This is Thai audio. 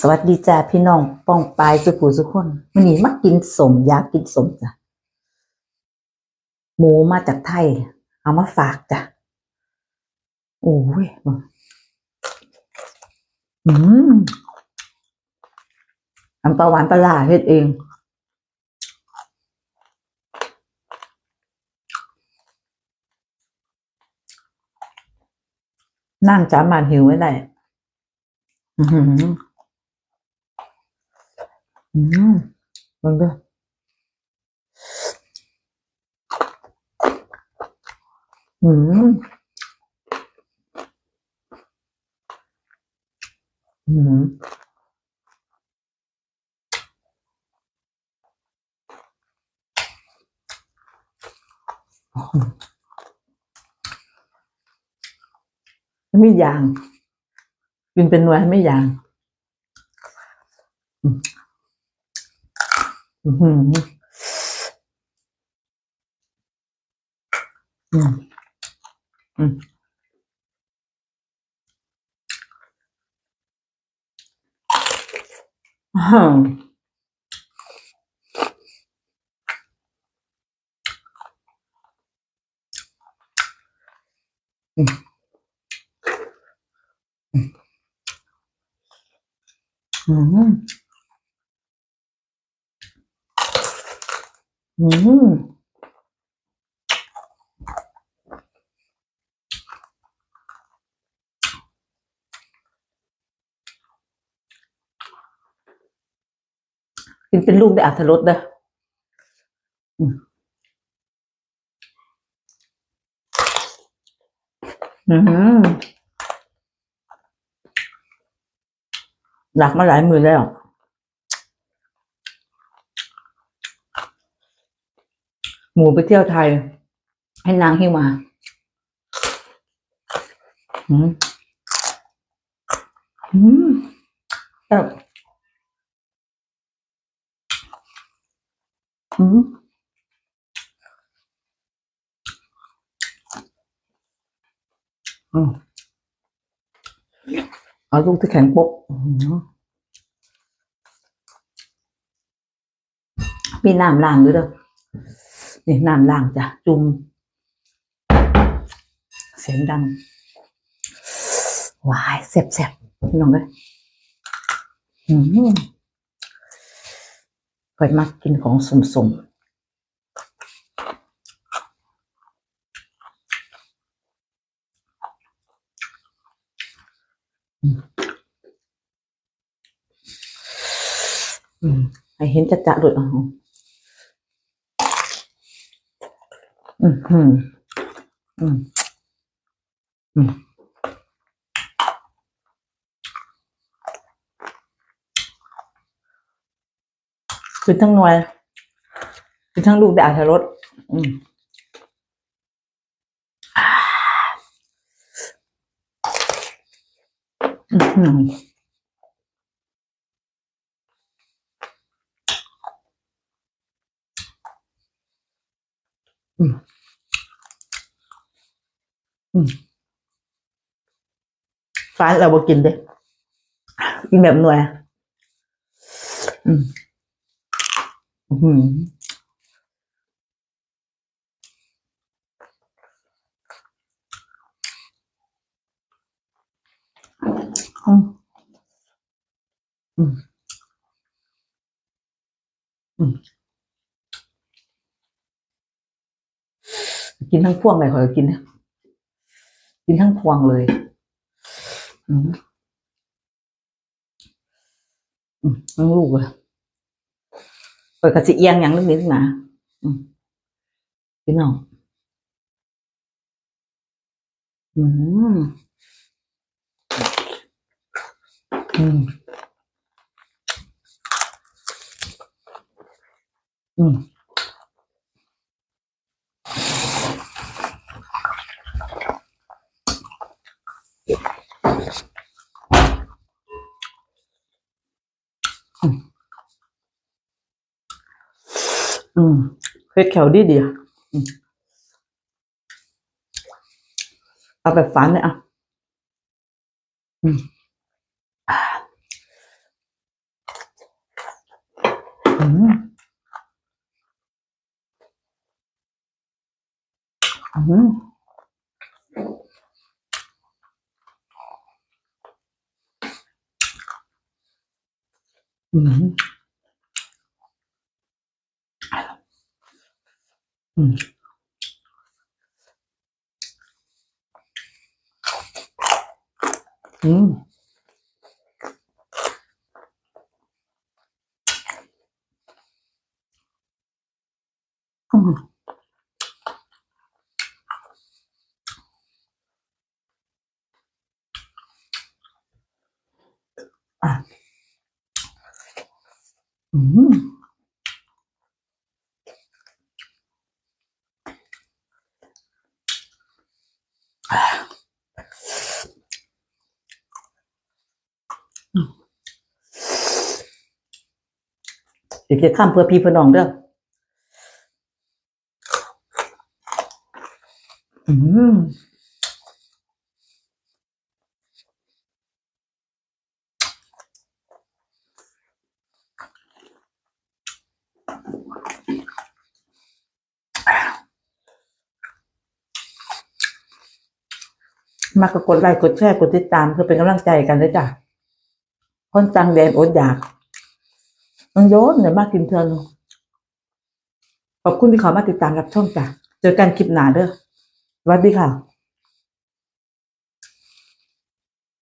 สวัสดีจ้าพี่น้องป้องปายสุผู้สุกคนวันนี้มากินสมอยากกินสมจ้ะหมูมาจากไทย เอามาฝากจ้ะโอ้ยอืมน้ำปลาหวานปลาร้าเฮ็ดเองนั่งจามานหิวไว้ได้ อือหือ มมันก็อืมอืมไม่ยางกินเป็นหน่วยไม่ยาง อืมอืมอืม อืมกินเป็นลูกได้อัตรสเด้ออืมอืมหลักมาหลายมือแล้ว หมูไปเที่ยวไทย ให้นางหิ้วมาอืมอืมแบบอืมอืมเอาลูกที่แข็งโป๊กอื้อหือมีน้ำล้างด้วยเด้อ นี่น้ำล้างจ้ะจุ่มเสียงดังวายเสบๆพี่น้องเลยอืมเคยมักกินของสมๆอืมให้เห็นจะจะๆด้วยอ๋อ อืมอืมอืมอืมคือทั้งหน่วยคือทั้งลูกได้อาธรสอืมอืมอืม ฟ้าเราบ่กินเด้กินแบบหน่วยอืมอืมอืมอืมกินทั้งพวงเลยขอกินนะ กินทั้งพวงเลยอืมอืมทั้งลูกเลยเปิดกระสิเอียงอย่างนึงนิดนะอืมพี่น้องอืมอืมอืม อืมเผ็ดแขวดีดีอ่ะเอาแบบฝันเลยอ่ะอืมอืมอืม อืมอืมอืมอืมอะอืม เดี๋ยวจะข้ามเพื่อพี่เพื่อน้องเด้ออืม มากกดไลค์กดแชร์กดติดตามเพื่อเป็นกำลังใจกันเลยจ้ะคนจังแดนอดอยากมันโยนเนี่ยมากกินเทินขอบคุณที่เขามาติดตามรับช่องจ้ะเจอกันคลิปหน้าเด้อสวัสดีค่ะ